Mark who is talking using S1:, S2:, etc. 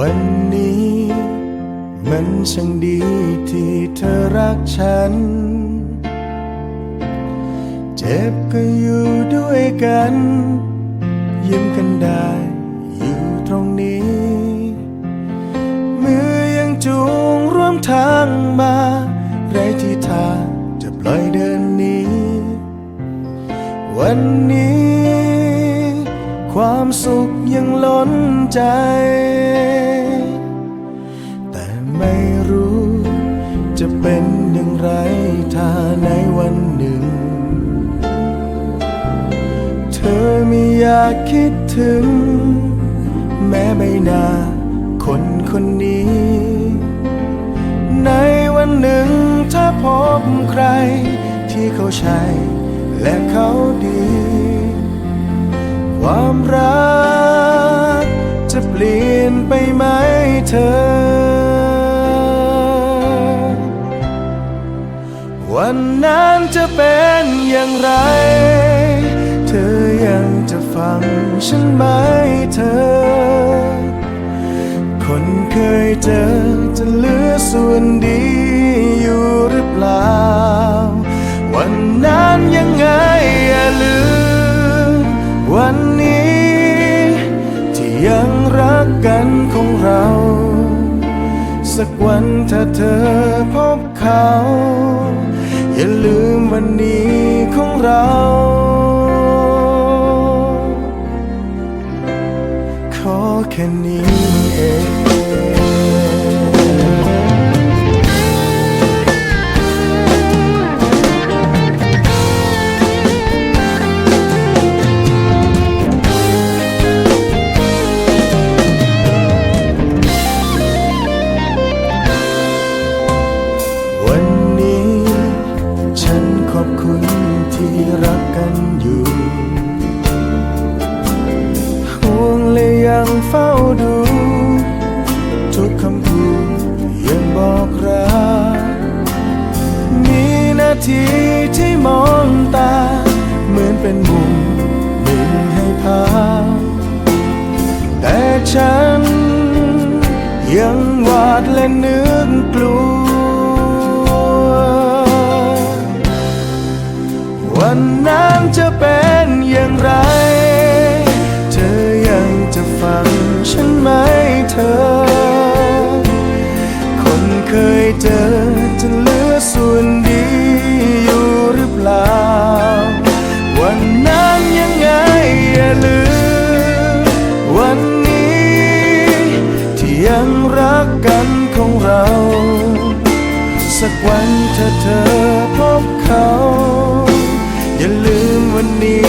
S1: วันนี้ มันช่างดีที่เธอรักฉัน เจ็บก็อยู่ด้วยกัน ยิ้มกันได้อยู่ตรงนี้ มือยังจูงร่วมทางมาไรที่ทางจะปล่อยเดินนี้ วันนี้ ความสุขยังล้นใจ แต่ไม่รู้จะเป็นอย่างไรถ้าในวันหนึ่ง เธอไม่อยากคิดถึง แม้ใบหน้าคนคนนี้ ในวันหนึ่งถ้าพบใครที่เขาใช่และเขาดี ความรัก จะเปลี่ยนไปไหมเธอ วันนั้นจะเป็นอย่างไร เธอยังจะฟังฉันไหมเธอ คนเคยเจอจะเหลือส่วนดี วันถ้าเธอพบเขา อย่าลืมวันนี้ของเรา ขอแค่นี้เอง งเฝ้าดู ทุกคำพูดยังบอกรักมีนาทีที่มองตา เหมือนเป็นมุมหนึ่งให้พาแต่ฉันยังหวาดและนึกกลัว สักวันถ้าเธอพบเขา อย่าลืมวันนี้